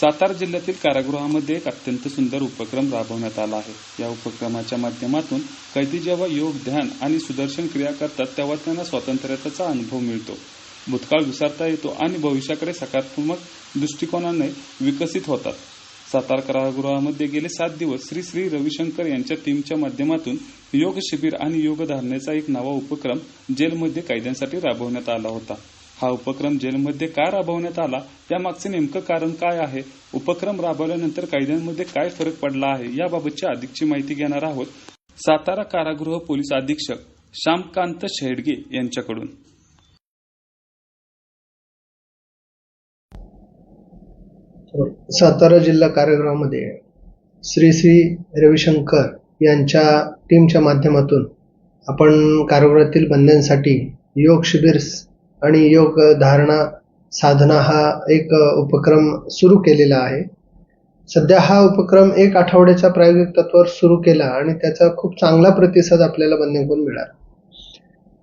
सातारा जिल्ह्यातील कारागृहामध्ये एक अत्यंत सुंदर उपक्रम राबवण्यात आला आहे. या उपक्रमाच्या माध्यमातून कैदी जेव्हा योग ध्यान आणि सुदर्शन क्रिया करतात तेव्हा त्यांना स्वातंत्र्याचा अनुभव मिळतो. भूतकाळ विसरता येतो आणि भविष्याकडे सकारात्मक दृष्टिकोनाने विकसित होतात. सातारा कारागृहामध्ये गेले सात दिवस श्री श्री रविशंकर यांच्या टीमच्या माध्यमातून योग शिबिर आणि योगधारणेचा एक नवा उपक्रम जेलमध्ये कैद्यांसाठी राबवण्यात आला होता. हा उपक्रम जेलमध्ये का राबवण्यात आला? त्यामागचे नेमकं कारण काय आहे? उपक्रम राबवल्यानंतर कैद्यांमध्ये काय फरक पडला आहे? याबाबतची अधिकची माहिती घेणार आहोत सातारा कारागृह पोलीस अधीक्षक श्यामकांत शेडगे यांच्याकडून. सातारा जिल्हा कारागृहामध्ये श्री श्री रविशंकर यांच्या टीमच्या माध्यमातून आपण कारागृहातील बंद्यांसाठी योग शिबिर आणि योग धारणा साधना हा एक उपक्रम सुरू केलेला आहे. सध्या हा उपक्रम एक आठवड्याच्या प्रायोगिक तत्वावर सुरू केला आणि त्याचा खूप चांगला प्रतिसाद आपल्याला बंद्यांकडून मिळाला.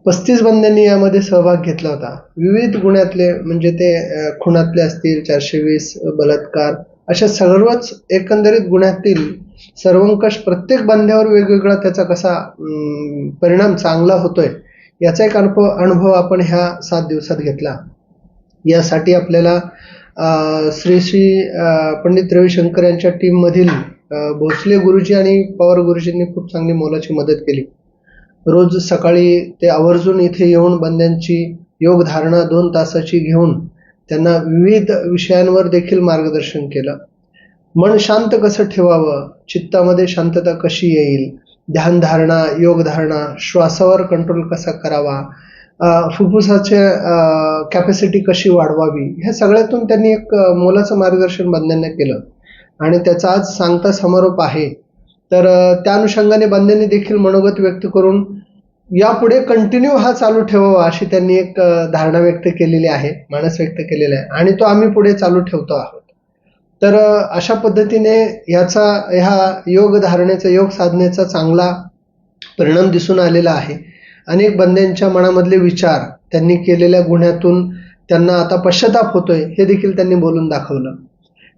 पस्तीस बंद्यांनी यामध्ये सहभाग घेतला होता. विविध गुन्ह्यातले म्हणजे ते खुणातले असतील चारशे वीस बलात्कार अशा सर्वच एकंदरीत गुन्ह्यातील सर्वंकष प्रत्येक बंद्यावर वेगवेगळा त्याचा कसा परिणाम चांगला होतोय याचा एक अनुभव अनुभव आपण ह्या सात दिवसात घेतला. यासाठी आपल्याला श्री श्री पंडित रविशंकर यांच्या टीममधील भोसले गुरुजी आणि पवार गुरुजींनी खूप चांगली मोलाची मदत केली. रोज सकाळी ते आवर्जून इथे येऊन बंद्यांची योगधारणा दोन तासाची घेऊन त्यांना विविध विषयांवर देखील मार्गदर्शन केलं. मन शांत कसं ठेवावं? चित्तामध्ये शांतता कशी येईल? ध्यानधारणा योगधारणा श्वासावर कंट्रोल कसा करावा फुफ्फुसाचे कॅपॅसिटी कशी वाढवावी ह्या सगळ्यातून त्यांनी एक मोलाचं मार्गदर्शन बंद्यांना केलं. आणि त्याचा आज सांगता समारोप आहे. तर त्या अनुषंगाने बंद्यांनी देखील मनोगत व्यक्त करून यापुढे कंटिन्यू हा चालू ठेवावा अशी त्यांनी एक धारणा व्यक्त केलेली आहे मानस व्यक्त केलेला आहे. आणि तो आम्ही पुढे चालू ठेवतो आहोत. तर अशा पद्धतीने याचा ह्या योग धारणेचा योग साधनेचा चांगला परिणाम दिसून आलेला आहे. अनेक बंद्यांच्या मनामधले विचार त्यांनी केलेल्या गुन्ह्यातून त्यांना आता पश्चाताप होतोय हे देखील त्यांनी बोलून दाखवलं.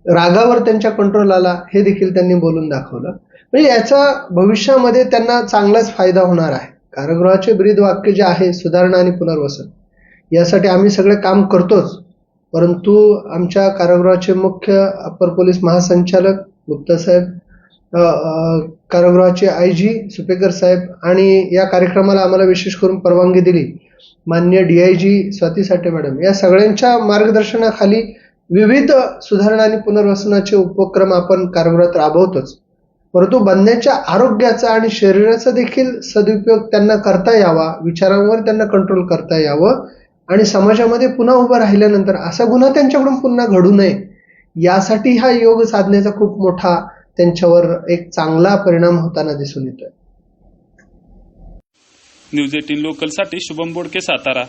रागावर त्यांच्या कंट्रोल आला हे देखील त्यांनी बोलून दाखवलं. म्हणजे याचा भविष्यामध्ये त्यांना चांगलाच फायदा होणार आहे. कारागृहाचे ब्रीद वाक्य जे आहे सुधारणा आणि पुनर्वसन यासाठी आम्ही सगळे काम करतोच. परंतु आमच्या कारागृहाचे मुख्य अप्पर पोलीस महासंचालक गुप्ता साहेब कारागृहाचे आय जी सुपेकर साहेब आणि या कार्यक्रमाला आम्हाला विशेष करून परवानगी दिली. मान्य D I G Swati Sathe madam या सगळ्यांच्या मार्गदर्शनाखाली विविध सुधारणा आणि पुनर्वसनाचे उपक्रम आपण कारागृहात राबवतोच. परंतु बनण्याच्या आरोग्याचा आणि शरीराचा देखील सदुपयोग त्यांना करता यावा विचारांवर त्यांना कंट्रोल करता यावं आणि समाजामध्ये पुन्हा उभं राहिल्यानंतर असा गुन्हा त्यांच्याकडून पुन्हा घडू नये यासाठी हा योग साधण्याचा खूप मोठा त्यांच्यावर एक चांगला परिणाम होताना दिसून येतोय. न्यूज एटीन लोकलसाठी शुभम बोडके सातारा.